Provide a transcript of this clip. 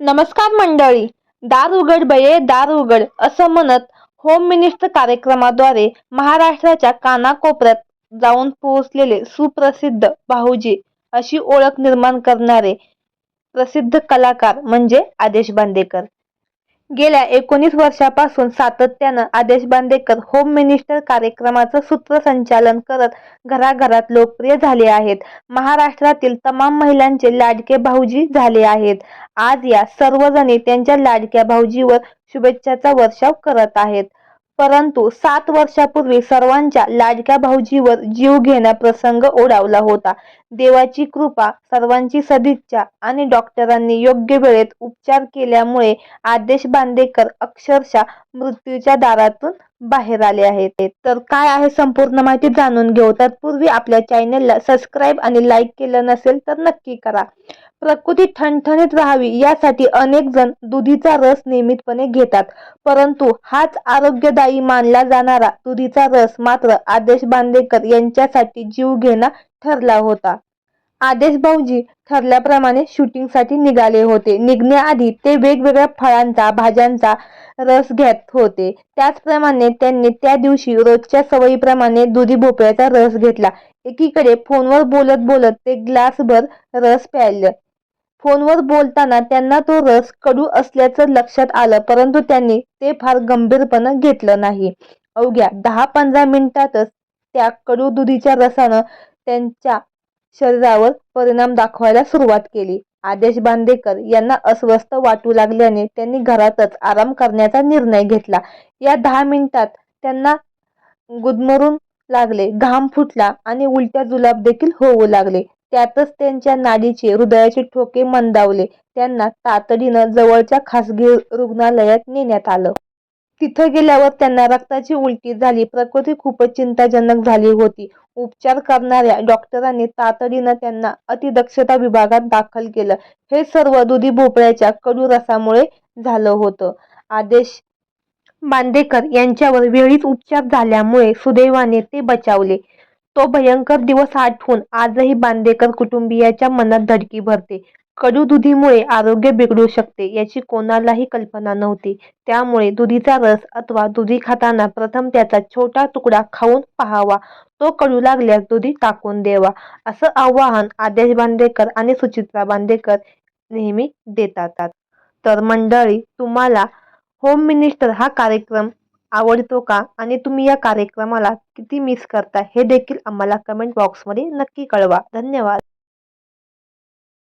नमस्कार मंडळी दार उघड बये दार उघड असं म्हणत होम मिनिस्टर कार्यक्रमाद्वारे महाराष्ट्राच्या कानाकोपऱ्यात जाऊन पोहोचलेले सुप्रसिद्ध भाऊजी अशी ओळख निर्माण करणारे प्रसिद्ध कलाकार म्हणजे आदेश बांदेकर. गेल्या एकोणीस वर्षापासून सातत्यानं आदेश बांदेकर होम मिनिस्टर कार्यक्रमाचं सूत्रसंचालन करत घराघरात लोकप्रिय झाले आहेत. महाराष्ट्रातील तमाम महिलांचे लाडके भाऊजी झाले आहेत. आज या सर्वजणी त्यांच्या लाडक्या भाऊजीवर शुभेच्छाचा वर्षाव करत आहेत. परंतु सात वर्षापूर्वी सर्वांच्या लाडक्या भाऊजीवर जीव घेण्या प्रसंग ओढावला होता. देवाची कृपा सर्वांची सदिच्छा आणि डॉक्टरांनी योग्य वेळेत उपचार केल्यामुळे आदेश बांदेकर अक्षरशः मृत्यूच्या दारातून बाहेर आले आहेत. तर काय आहे संपूर्ण माहिती जाणून घेऊ. तत्पूर्वी आपल्या चॅनेलला सबस्क्राईब आणि लाईक केलं नसेल तर नक्की करा. प्रकृती ठणठणीत राहावी यासाठी अनेक जण दुधीचा रस नियमितपणे घेतात. परंतु हाच आरोग्यदायी मानला जाणारा दुधीचा रस मात्र आदेश बांदेकर यांच्यासाठी जीव घेणा ठरला होता. आदेश भाऊजी ठरल्याप्रमाणे शूटिंगसाठी निघाले होते. निघण्याआधी ते वेगवेगळ्या फळांचा भाज्यांचा रस घेत होते. त्याचप्रमाणे त्यांनी त्या दिवशी रोजच्या सवयीप्रमाणे दुधी भोपळ्याचा रस घेतला. एकीकडे फोनवर बोलत बोलत ते ग्लासभर रस प्यायलं. फोनवर बोलताना त्यांना तो रस कडू असल्याचं लक्षात आलं परंतु त्यांनी ते फार गंभीरपणं घेतलं नाही. अवघ्या दहा पंधरा मिनिटातच त्या कडू दुधीच्या रसानं त्यांच्या शरीरावर परिणाम दाखवायला सुरुवात केली. आदेश बांदेकर यांना अस्वस्थ वाटू लागल्याने त्यांनी घरातच आराम करण्याचा निर्णय घेतला. या दहा मिनिटात त्यांना गुदमरून लागले घाम फुटला आणि उलट्या जुलाब देखील होऊ लागले. त्यातच त्यांच्या नाडीचे हृदयाचे ठोके मंदावले. त्यांना तातडीनं जवळच्या खासगी रुग्णालयात नेण्यात आलं. तिथं गेल्यावर त्यांना रक्ताची उलटी झाली. प्रकृती खूपच चिंताजनक झाली होती. उपचार करणाऱ्या डॉक्टरांनी तातडीनं त्यांना अतिदक्षता विभागात दाखल केलं. हे सर्व दुधी भोपळ्याच्या कडू रसामुळे झालं होतं. आदेश बांदेकर यांच्यावर वेळीच उपचार झाल्यामुळे सुदैवाने ते बचावले. तो भयंकर दिवस आठवून आजही बांदेकर कुटुंबियाच्या मनात धडकी भरते. कडू दुधीमुळे आरोग्य बिघडू शकते याची कोणालाही कल्पना नव्हती. त्यामुळे दुधीचा रस अथवा दुधी खाताना प्रथम त्याचा छोटा तुकडा खाऊन पाहावा. तो कळू लागल्यास दुधी टाकून देवा. असं आवाहन आदेश बांदेकर आणि सुचित्रा बांदेकर नेहमी देतात. तर मंडळी तुम्हाला होम मिनिस्टर हा कार्यक्रम आवडतो का? आणि तुम्ही या कार्यक्रमाला किती मिस करता हे देखील आम्हाला कमेंट बॉक्समध्ये नक्की कळवा. धन्यवाद.